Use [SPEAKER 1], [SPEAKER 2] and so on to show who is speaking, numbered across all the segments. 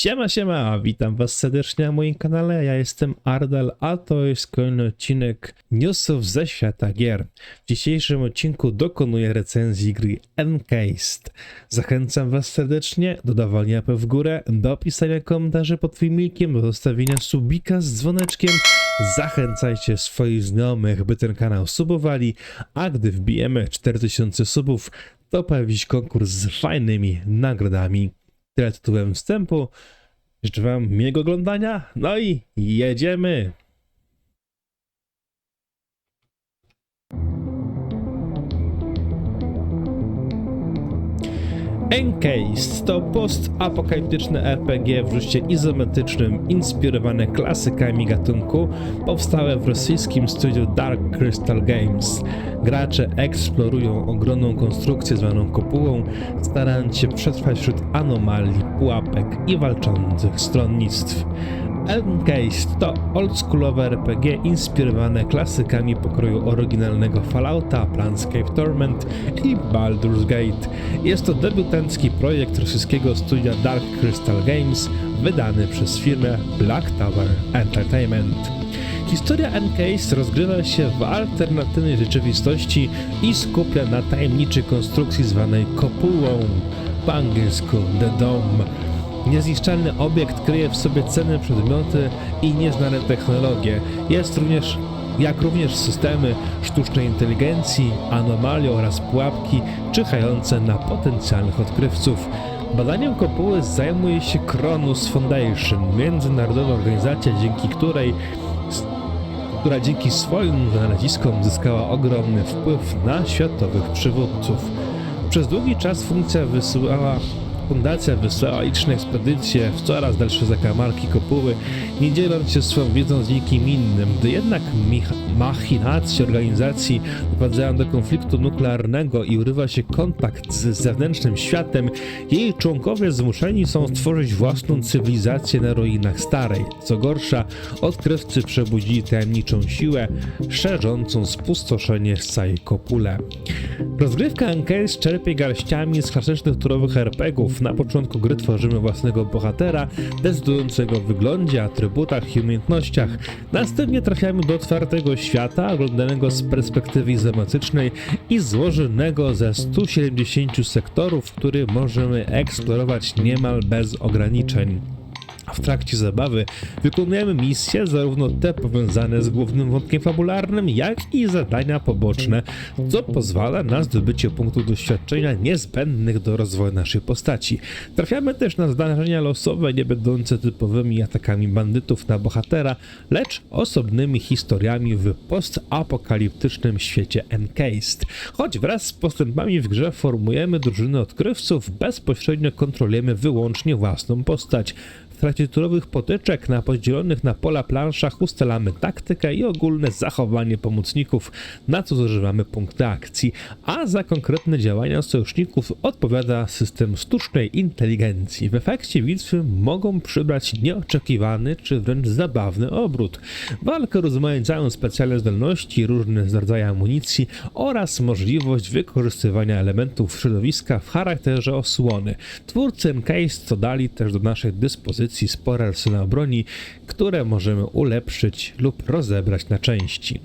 [SPEAKER 1] Siema, siema, witam was serdecznie na moim kanale, ja jestem Ardal, a to jest kolejny odcinek newsów ze świata gier. W dzisiejszym odcinku dokonuję recenzji gry Encased. Zachęcam was serdecznie do dawania łapy w górę, do pisania komentarzy pod filmikiem, do zostawienia subika z dzwoneczkiem. Zachęcajcie swoich znajomych, by ten kanał subowali, a gdy wbijemy 4000 subów, to pojawi się konkurs z fajnymi nagrodami. Tyle tytułem wstępu. Życzę Wam miłego oglądania. No i jedziemy! Encased to post-apokaliptyczne RPG w rzucie izometrycznym inspirowane klasykami gatunku powstałe w rosyjskim studiu Dark Crystal Games. Gracze eksplorują ogromną konstrukcję zwaną kopułą, starając się przetrwać wśród anomalii, pułapek i walczących stronnictw. Encased to oldschoolowe RPG inspirowane klasykami pokroju oryginalnego Fallouta, Planescape Torment i Baldur's Gate. Jest to debiutancki projekt rosyjskiego studia Dark Crystal Games, wydany przez firmę Black Tower Entertainment. Historia Encased rozgrywa się w alternatywnej rzeczywistości i skupia na tajemniczej konstrukcji zwanej kopułą, po angielsku The Dome. Niezniszczalny obiekt kryje w sobie cenne przedmioty i nieznane technologie. Jest również, jak również systemy sztucznej inteligencji, anomalie oraz pułapki czyhające na potencjalnych odkrywców. Badaniem kopuły zajmuje się Cronus Foundation, międzynarodowa organizacja, dzięki której która dzięki swoim znaleziskom zyskała ogromny wpływ na światowych przywódców. Przez długi czas funkcja wysyłała Fundacja wysłała liczne ekspedycje w coraz dalsze zakamarki kopuły, nie dzieląc się swoją wiedzą z nikim innym. Gdy jednak machinacje organizacji doprowadzają do konfliktu nuklearnego i urywa się kontakt z zewnętrznym światem, jej członkowie zmuszeni są stworzyć własną cywilizację na ruinach starej. Co gorsza, odkrywcy przebudzili tajemniczą siłę, szerzącą spustoszenie z całej kopule. Rozgrywka Encase czerpie garściami z klasycznych turowych RPGów, na początku gry tworzymy własnego bohatera, decydującego o wyglądzie, atrybutach i umiejętnościach. Następnie trafiamy do otwartego świata, oglądanego z perspektywy izometrycznej i złożonego ze 170 sektorów, który możemy eksplorować niemal bez ograniczeń. W trakcie zabawy wykonujemy misje, zarówno te powiązane z głównym wątkiem fabularnym, jak i zadania poboczne, co pozwala na zdobycie punktów doświadczenia niezbędnych do rozwoju naszej postaci. Trafiamy też na zdarzenia losowe, nie będące typowymi atakami bandytów na bohatera, lecz osobnymi historiami w postapokaliptycznym świecie Encased. Choć wraz z postępami w grze formujemy drużyny odkrywców, bezpośrednio kontrolujemy wyłącznie własną postać. Trakcie turowych potyczek na podzielonych na pola planszach ustalamy taktykę i ogólne zachowanie pomocników, na co zużywamy punkty akcji, a za konkretne działania sojuszników odpowiada system sztucznej inteligencji. W efekcie bitwy mogą przybrać nieoczekiwany czy wręcz zabawny obrót. Walkę rozmaicają specjalne zdolności, różne rodzaje amunicji oraz możliwość wykorzystywania elementów środowiska w charakterze osłony. Twórcy Encase dodali też do naszej dyspozycji dyspozycji spore arsenał broni, które możemy ulepszyć lub rozebrać na części.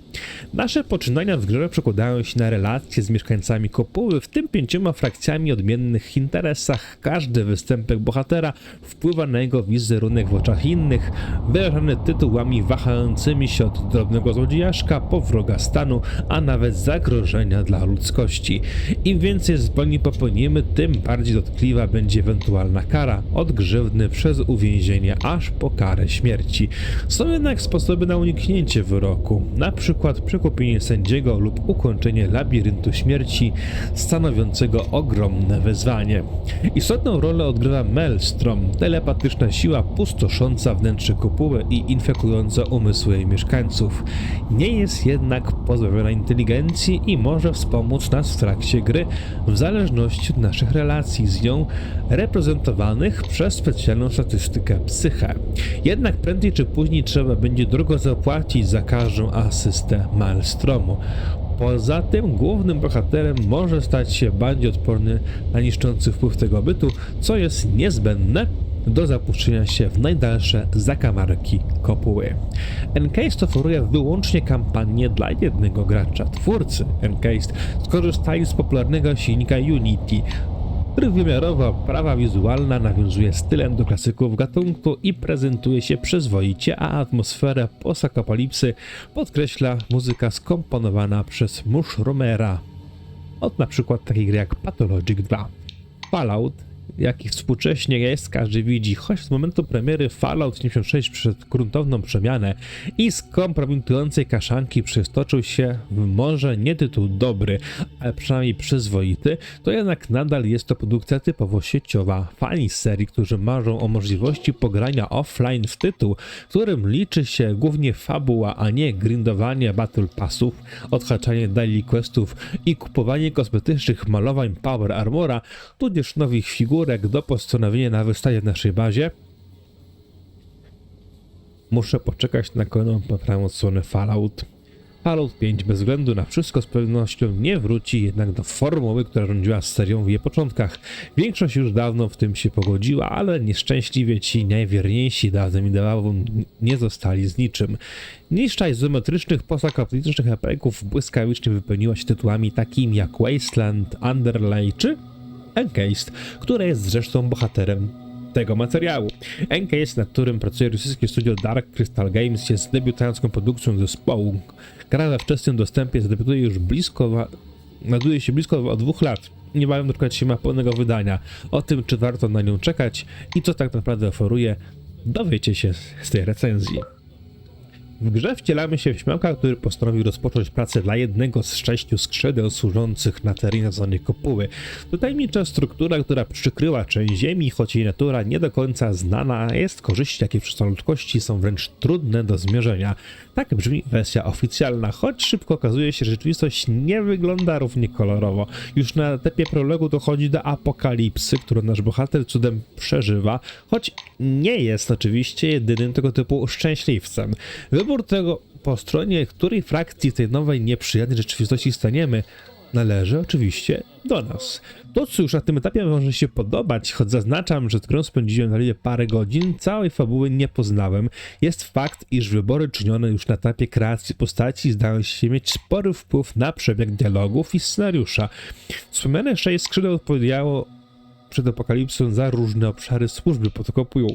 [SPEAKER 1] Nasze poczynania w grze przekładają się na relacje z mieszkańcami kopuły, w tym pięcioma frakcjami odmiennych interesach. Każdy występek bohatera wpływa na jego wizerunek w oczach innych, wyrażany tytułami wahającymi się od drobnego złodziejaszka po wroga stanu, a nawet zagrożenia dla ludzkości. Im więcej zbrodni popełnimy, tym bardziej dotkliwa będzie ewentualna kara, od grzywny przez uwięzienie więzienie aż po karę śmierci. Są jednak sposoby na uniknięcie wyroku, na przykład przekupienie sędziego lub ukończenie labiryntu śmierci, stanowiącego ogromne wyzwanie. Istotną rolę odgrywa Maelstrom, telepatyczna siła pustosząca wnętrze kopuły i infekująca umysły jej mieszkańców. Nie jest jednak pozbawiona inteligencji i może wspomóc nas w trakcie gry, w zależności od naszych relacji z nią, reprezentowanych przez specjalną statystykę psychę. Jednak prędzej czy później trzeba będzie drogo zapłacić za każdą asystę Maelstromu. Poza tym głównym bohaterem może stać się bardziej odporny na niszczący wpływ tego bytu, co jest niezbędne, do zapuszczenia się w najdalsze zakamarki kopuły. Encased oferuje wyłącznie kampanię dla jednego gracza. Twórcy Encased skorzystali z popularnego silnika Unity, który wymiarowa prawa wizualna nawiązuje stylem do klasyków gatunku i prezentuje się przyzwoicie, a atmosferę postapokalipsy podkreśla muzyka skomponowana przez Mushromera od na przykład takiej gry jak Pathologic 2. Fallout, jaki współcześnie jest, każdy widzi, choć z momentu premiery Fallout 76 przed gruntowną przemianę i z kompromitującej kaszanki przystoczył się w może nie tytuł dobry, ale przynajmniej przyzwoity, to jednak nadal jest to produkcja typowo sieciowa. Fani serii, którzy marzą o możliwości pogrania offline w tytuł, którym liczy się głównie fabuła, a nie grindowanie battle passów, odhaczanie daily questów i kupowanie kosmetycznych malowań Power Armora, tudzież nowych figurek do postanowienia na wystawie w naszej bazie, muszę poczekać na kolejną poprawę odsłonę Fallout. Fallout 5 bez względu na wszystko z pewnością nie wróci jednak do formuły, która rządziła serią w jej początkach. Większość już dawno w tym się pogodziła, ale nieszczęśliwie ci najwierniejsi dawnym ideałom nie zostali z niczym. Niszcza izometrycznych postapokaliptycznych epeków błyskawicznie wypełniła się tytułami takimi jak Wasteland, Underlay czy Encased, które jest zresztą bohaterem tego materiału. Encased, nad którym pracuje rosyjskie studio Dark Crystal Games, jest debiutancką produkcją zespołu. Gra we wczesnym dostępie zadebiutuje już blisko, melduje się blisko od dwóch lat. Niebawem doczekać się ma pełnego wydania. O tym, czy warto na nią czekać i co tak naprawdę oferuje, dowiecie się z tej recenzji. W grze wcielamy się w śmiałka, który postanowił rozpocząć pracę dla jednego z sześciu skrzydeł służących na terenie zwanej kopuły. To tajemnicza struktura, która przykryła część ziemi, choć jej natura nie do końca znana, jest korzyści, jakie przy są wręcz trudne do zmierzenia. Tak brzmi wersja oficjalna, choć szybko okazuje się, że rzeczywistość nie wygląda równie kolorowo. Już na etapie prologu dochodzi do apokalipsy, którą nasz bohater cudem przeżywa, choć nie jest oczywiście jedynym tego typu szczęśliwcem. Wybór tego, po stronie której frakcji tej nowej nieprzyjemnej rzeczywistości staniemy, należy oczywiście do nas. To, co już na tym etapie może się podobać, choć zaznaczam, że z grą spędziłem zaledwie parę godzin, całej fabuły nie poznałem, jest fakt, iż wybory czynione już na etapie kreacji postaci zdają się mieć spory wpływ na przebieg dialogów i scenariusza. Wspomniane sześć skrzydeł odpowiedziało przed apokalipsą za różne obszary służby potokopują.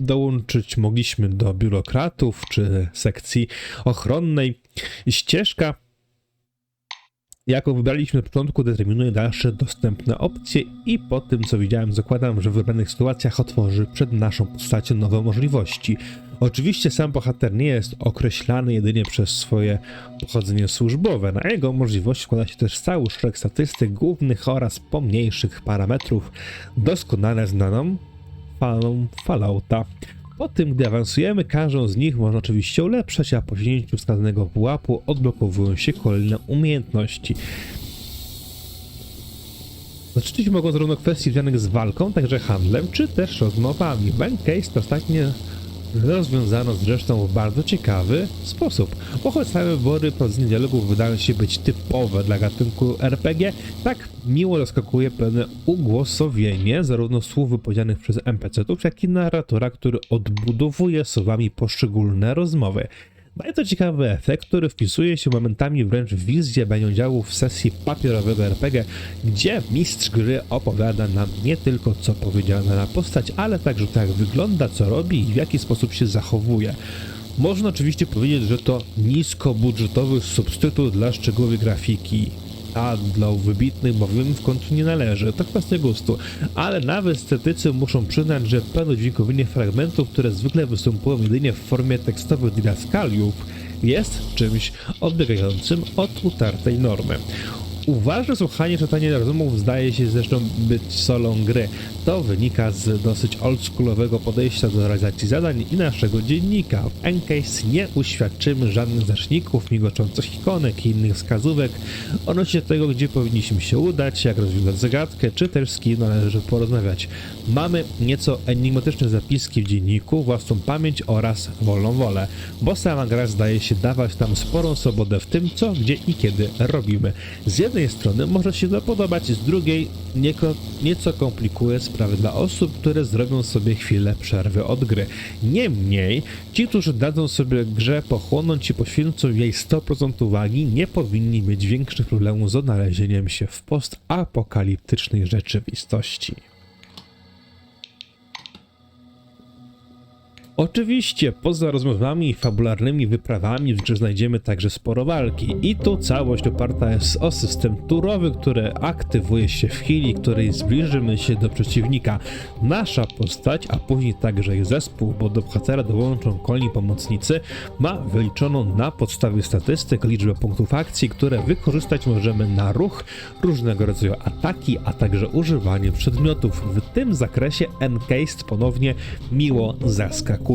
[SPEAKER 1] Dołączyć mogliśmy do biurokratów czy sekcji ochronnej. Ścieżka jaką wybraliśmy na początku, determinuje dalsze dostępne opcje i po tym, co widziałem, zakładam, że w wybranych sytuacjach otworzy przed naszą postacią nowe możliwości. Oczywiście sam bohater nie jest określany jedynie przez swoje pochodzenie służbowe. Na jego możliwości składa się też cały szereg statystyk głównych oraz pomniejszych parametrów doskonale znaną faną Fallouta. Po tym, gdy awansujemy, każdą z nich można oczywiście ulepszać, a po sięgnięciu wskazanego pułapu odblokowują się kolejne umiejętności. Się mogą zarówno kwestii związanych z walką, także handlem, czy też rozmowami. Case to ostatnie rozwiązano zresztą w bardzo ciekawy sposób. Bo choć same wybory prowadzenia dialogów wydają się być typowe dla gatunku RPG, tak miło zaskakuje pewne ugłosowienie zarówno słów wypowiedzianych przez NPC-ów, jak i narratora, który odbudowuje słowami poszczególne rozmowy. To ciekawy efekt, który wpisuje się momentami wręcz w wizję będzie w sesji papierowego RPG, gdzie mistrz gry opowiada nam nie tylko co powiedziała dana postać, ale także to jak wygląda, co robi i w jaki sposób się zachowuje. Można oczywiście powiedzieć, że to niskobudżetowy substytut dla szczegółowej grafiki, dla wybitnych bowiem w końcu nie należy, to kwestia gustu, ale nawet estetycy muszą przyznać, że pełno dźwiękowienie fragmentów, które zwykle występują jedynie w formie tekstowych didaskaliów, jest czymś odbiegającym od utartej normy. Uważne słuchanie czytanie rozumów zdaje się zresztą być solą gry. To wynika z dosyć oldschoolowego podejścia do realizacji zadań i naszego dziennika. W Encase nie uświadczymy żadnych znaczników, migoczących ikonek i innych wskazówek odnośnie tego, gdzie powinniśmy się udać, jak rozwiązać zagadkę, czy też z kim należy porozmawiać. Mamy nieco enigmatyczne zapiski w dzienniku, własną pamięć oraz wolną wolę, bo sama gra zdaje się dawać nam sporą swobodę w tym, co, gdzie i kiedy robimy. Z jednej jednej strony może się to podobać, z drugiej nieko, nieco komplikuje sprawy dla osób, które zrobią sobie chwilę przerwy od gry. Niemniej, ci, którzy dadzą sobie grze pochłonąć i poświęcą jej 100% uwagi, nie powinni mieć większych problemów z odnalezieniem się w postapokaliptycznej rzeczywistości. Oczywiście, poza rozmowami i fabularnymi wyprawami w grze znajdziemy także sporo walki i tu całość oparta jest o system turowy, który aktywuje się w chwili, której zbliżymy się do przeciwnika. Nasza postać, a później także i zespół, bo do bohatera dołączą kolejni pomocnicy, ma wyliczoną na podstawie statystyk liczbę punktów akcji, które wykorzystać możemy na ruch, różnego rodzaju ataki, a także używanie przedmiotów. W tym zakresie Encased ponownie miło zaskakuje.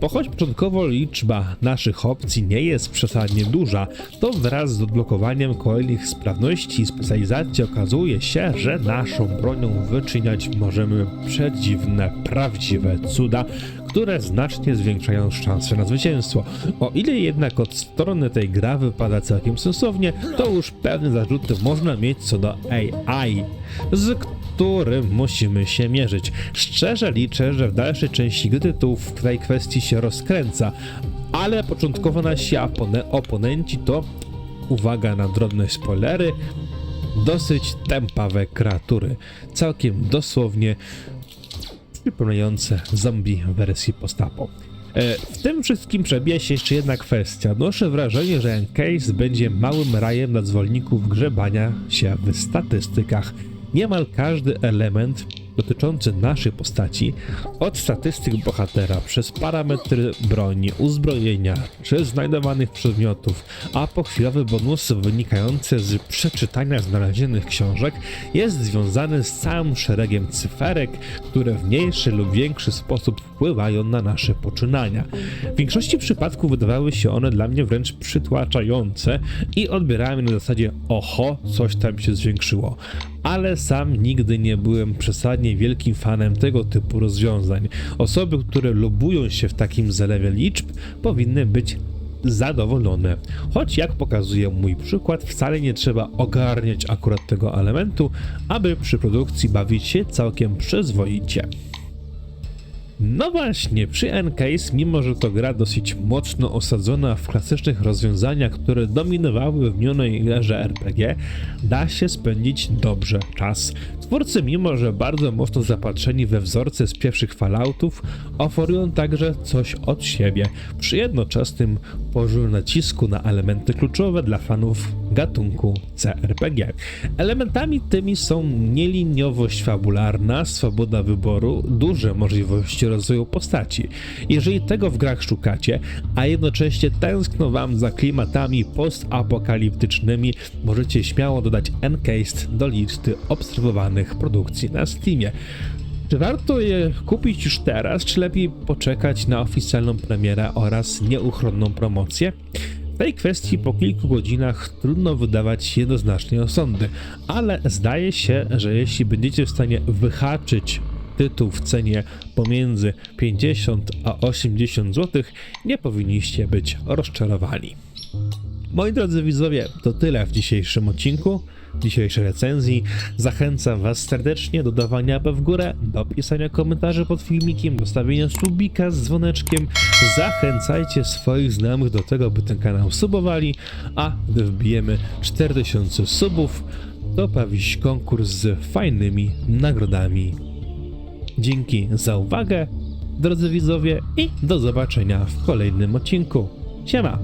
[SPEAKER 1] Bo choć początkowo liczba naszych opcji nie jest przesadnie duża, to wraz z odblokowaniem kolejnych sprawności i specjalizacji okazuje się, że naszą bronią wyczyniać możemy przedziwne, prawdziwe cuda, które znacznie zwiększają szanse na zwycięstwo. O ile jednak od strony tej gra wypada całkiem sensownie, to już pewne zarzuty można mieć co do AI, z którym musimy się mierzyć. Szczerze liczę, że w dalszej części gry tytuł w tej kwestii się rozkręca, ale początkowo nasi opone- oponenci to, uwaga na drobne spoilery, dosyć tępawe kreatury. Całkiem dosłownie przypominające zombie w wersji postapo. E, W tym wszystkim przebija się jeszcze jedna kwestia. Noszę wrażenie, że Encase będzie małym rajem dla zwolenników grzebania się w statystykach. Niemal każdy element dotyczący naszej postaci, od statystyk bohatera, przez parametry broni, uzbrojenia, czy znajdowanych przedmiotów, a po chwilowe bonusy wynikające z przeczytania znalezionych książek, jest związany z całym szeregiem cyferek, które w mniejszy lub większy sposób wpływają na nasze poczynania. W większości przypadków wydawały się one dla mnie wręcz przytłaczające i odbierałem na zasadzie oho, coś tam się zwiększyło. Ale sam nigdy nie byłem przesadnie wielkim fanem tego typu rozwiązań. Osoby, które lubują się w takim zalewie liczb, powinny być zadowolone. Choć jak pokazuje mój przykład, wcale nie trzeba ogarniać akurat tego elementu, aby przy produkcji bawić się całkiem przyzwoicie. No właśnie, przy Encase, mimo że to gra dosyć mocno osadzona w klasycznych rozwiązaniach, które dominowały w minionej erze RPG, da się spędzić dobrze czas. Twórcy, mimo że bardzo mocno zapatrzeni we wzorce z pierwszych Falloutów, oferują także coś od siebie, przy jednoczesnym położeniu nacisku na elementy kluczowe dla fanów gatunku CRPG. Elementami tymi są nieliniowość fabularna, swoboda wyboru, duże możliwości rozwoju postaci. Jeżeli tego w grach szukacie, a jednocześnie tęskno wam za klimatami postapokaliptycznymi, możecie śmiało dodać Encased do listy obserwowanych produkcji na Steamie. Czy warto je kupić już teraz, czy lepiej poczekać na oficjalną premierę oraz nieuchronną promocję? W tej kwestii po kilku godzinach trudno wydawać jednoznacznie osądy, ale zdaje się, że jeśli będziecie w stanie wyhaczyć tytuł w cenie pomiędzy 50 a 80 zł, nie powinniście być rozczarowani. Moi drodzy widzowie, to tyle w dzisiejszym odcinku, dzisiejszej recenzji. Zachęcam Was serdecznie do dawania łapy w górę, do pisania komentarzy pod filmikiem, do stawienia subika z dzwoneczkiem. Zachęcajcie swoich znajomych do tego, by ten kanał subowali, a gdy wbijemy 4000 subów, to pojawi konkurs z fajnymi nagrodami. Dzięki za uwagę, drodzy widzowie, i do zobaczenia w kolejnym odcinku. Siema!